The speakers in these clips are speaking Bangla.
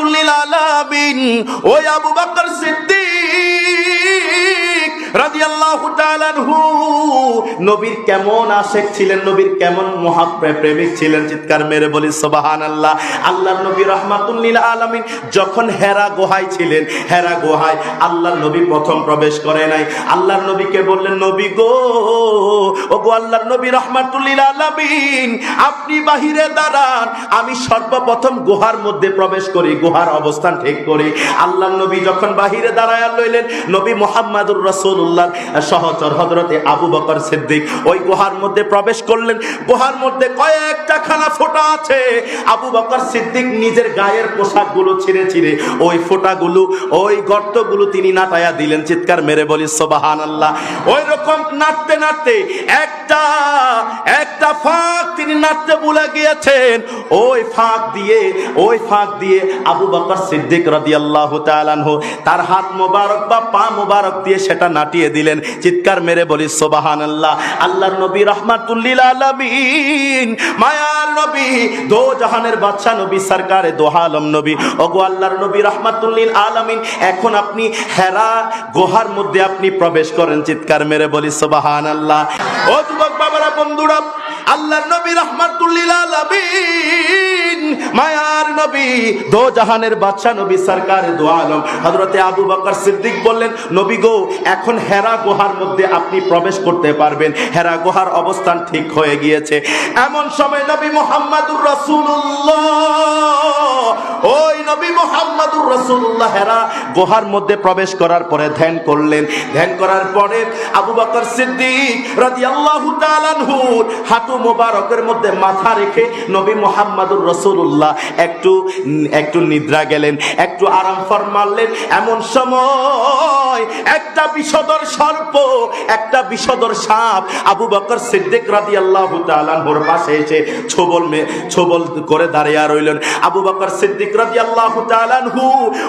রহমাতুল্লিল আলামিন। ওই আবু বকর সিদ্দিক নবীর কেমন আশেক ছিলেন, নবীর কেমন প্রেমিক ছিলেন, চিৎকার মেরে বলি নবী যখন হেরা ছিলেন, হেরা নবী প্রথম প্রবেশ করে নাই। নবীকে বললেন, নবী গো ও গো নবী আপনি বাহিরে দাঁড়ান, আমি সর্বপ্রথম গুহার মধ্যে প্রবেশ করি, গুহার অবস্থান ঠিক করি। আল্লাহর নবী যখন বাহিরে দাঁড়ায় লইলেন, নবী মোহাম্মদুর রাসূলুল্লাহ সহচর হযরতে আবু বকর সিদ্দিক ওই গুহার মধ্যে প্রবেশ করলেন। গুহার মধ্যে কয়েকটা খানা ফোঁটা আছে। আবু বকর সিদ্দিক নিজের গায়ের পোশাকগুলো ছিঁড়ে ছিঁড়ে ওই ফোঁটাগুলো, ওই গর্তগুলো তিনি নাটায়া দিলেন, চিৎকার মেরে বলি, সুবহানাল্লাহ। ওই রকম নাড়তে নাড়তে একটা একটা ফাঁক তিনি নাড়তে ভুলে গিয়েছেন। ওই ফাঁক দিয়ে, ওই ফাঁক দিয়ে আবু বকর সিদ্দিক রাদিয়াল্লাহু তাআলা তার হাত মোবারক বা পা মোবারক দিয়ে সেটা নাটিয়ে দিলেন। চিৎকার মেরে বলি, সুবহানাল্লাহ। আল্লাহর নবী রহমাতুল্লিল আলমিন, মায়ার নবী দো জাহানের নবী, সরকারে দোহা আলম নবী। ওগো আল্লাহর নবী রহমাতুল্লিল আলমিন, এখন আপনি হেরা গুহার মধ্যে আপনি প্রবেশ করেন। চিৎকার মেরে বলি, সুবহানাল্লাহ। ও যুবক বাবারা, বন্ধুরা আল্লাহর নবী রহমাতুল্লিল মায়ার নবী, দো জাহানের বাদশা নবী সরকার দো আলম। আবু বকর সিদ্দিক বললেন, নবী গো, এখন হেরা গুহার মধ্যে আপনি প্রবেশ করতে পারবেন। হেরা গুহার অবস্থান ঠিক হয়ে গিয়েছে। এমন সময় নবী মোহাম্মদুর রাসূলুল্লাহ রাসূলুল্লাহ হেরা গুহার মধ্যে প্রবেশ করার পরে ধ্যান করলেন। ধ্যান করার পরে আবু বকর সিদ্দিক রাদিয়াল্লাহু তাআলা আনহুর হাঁটু মোবারকের মধ্যে মাথা রেখে নবী মুহাম্মাদুর রাসূলুল্লাহ একটু একটু নিদ্রা গেলেন, একটু আরাম ফরমালেন। এমন সময় একটা বিষদর সর্প, একটা বিষদর সাপ আবু বকর সিদ্দিক রাদিয়াল্লাহু তাআলা আনহুর পাশে এসে ছোবল মে, ছোবল করে দাঁড়িয়ে রইলেন। আবু বকর সিদ্দিক রাদিয়াল্লাহু তাআলা আনহু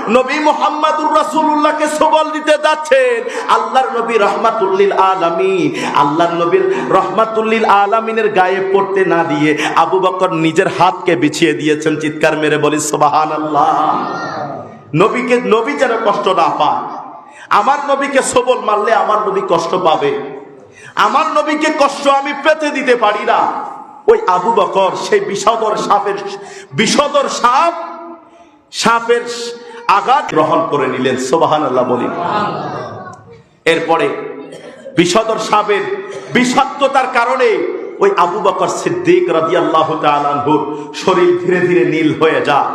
নবী মুহাম্মাদুর রাসূলুল্লাহকে দিতে যাচ্ছেন। আল্লাহর নবী আলামিন। আল্লাহর নবীর আলামিনের গায়ে পড়তে না দিয়ে আবু বকর নিজের হাতকে বিছিয়ে দিয়েছেন, চিৎকার মেরে বলি, সুবহানাল্লাহ। নবীকে, নবী যেন কষ্ট না পায়। আমার নবীকে সবল মারলে আমার নবী কষ্ট পাবে। আমার নবীকে কষ্ট আমি পেতে দিতে পারি না। ওই আবু বকর, সেই বিষদর সাপের, বিষদর সাপ সাপের আঘাত গ্রহণ করে নিলেন সোবাহান আল্লাহ বলি। এরপরে বিষদর সাপের বিষাক্ততার কারণে ওই আবু বকর সিদ্দিক রাদিয়াল্লাহু তাআলা আনহুর শরীর ধীরে ধীরে নীল হয়ে যায়।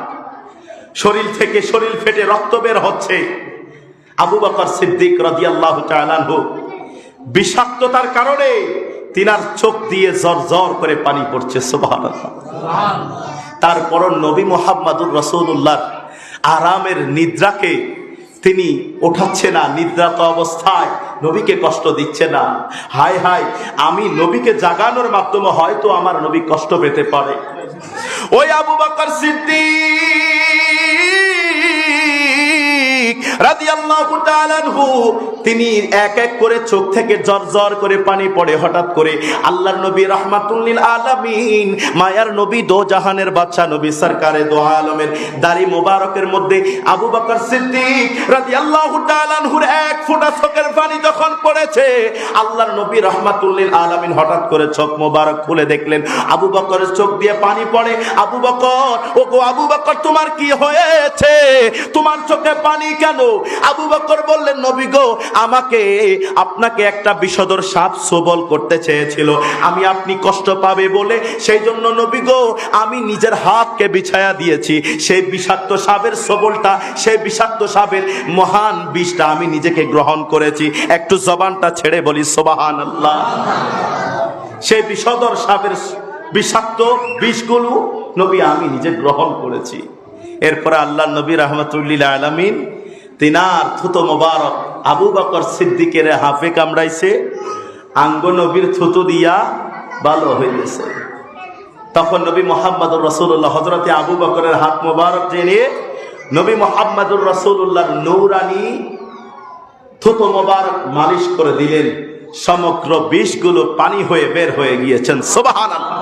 শরীর থেকে শরীর ফেটে রক্ত বের হচ্ছে। আবু বকর সিদ্দিক রাদিয়াল্লাহু তাআলা আনহু বিষাক্ততার কারণে তিনার চোখ দিয়ে জর জর করে পানি পড়ছে, সুবহানাল্লাহ। তারপর নবী মোহাম্মদুর রসুল্লাহ আরামের নিদ্রাকে তিনি ওঠাচ্ছে না, নিদ্রাত অবস্থায় নবীকে কষ্ট দিচ্ছে না। হায় হায় আমি নবীকে জাগানোর মাধ্যমে হয়তো আমার নবী কষ্ট পেতে পারে। ওই আবু বাকর সিদ্দিক তিনি এক এক করে চোখ থেকে জর জর করে পানি পড়ে হঠাৎ করে আল্লাহর নবী রাহমাতুল্লিল আলামিন, মায়ার নবী দো জাহানের বাদশা, নবী সরকারে দো আলমের দাড়ি মোবারকের মধ্যে আবু বকর সিদ্দিক রাদিয়াল্লাহু তাআলা আনহুর এক ফোঁটা চোখের পানি যখন পড়েছে, আল্লাহর নবী রাহমাতুল্লিল আলামিন হঠাৎ করে চোখ মোবারক খুলে দেখলেন। আবু বকরের চোখ দিয়ে পানি পড়ে। আবু বকর ও গো আবু বকর, তোমার কি হয়েছে? তোমার চোখে পানি কেন আবু বকর বললেন, নবী গো, আমাকে, আপনাকে একটা বিষদর সাপ সবল করতে চেয়েছিল। আমি আপনি কষ্ট পাবে বলে সেই জন্য নবী গো, আমি নিজের হাতকে বিছায়া দিয়েছি। সেই বিষাক্ত সাপের সবলটা, সেই বিষাক্ত সাপের মহান বিষটা আমি নিজেকে গ্রহণ করেছি। একটু জবানটা ছেড়ে বলি সোবাহান আল্লাহ সেই বিষদর সাপের বিষাক্ত বিষগুলো নবী আমি নিজে গ্রহণ করেছি। এরপরে আল্লাহ নবী রহমতুল্লিল আলমিন তিনার থুতো মোবারক আবু বকর সিদ্দিকের হাফে কামড়াইছে, আঙ্গ নবীর থুতু দিয়া ভালো হইতেছে। তখন নবী মোহাম্মদুর রসুল্লাহ হজরতে আবু বকরের হাত মোবারক জেনে নবী মোহাম্মদুর রসুল্লাহর নৌরানি থুতো মোবারক মালিশ করে দিলেন। সমগ্র বিষগুলো পানি হয়ে বের হয়ে গিয়েছেন। সোবাহান আল্লাহ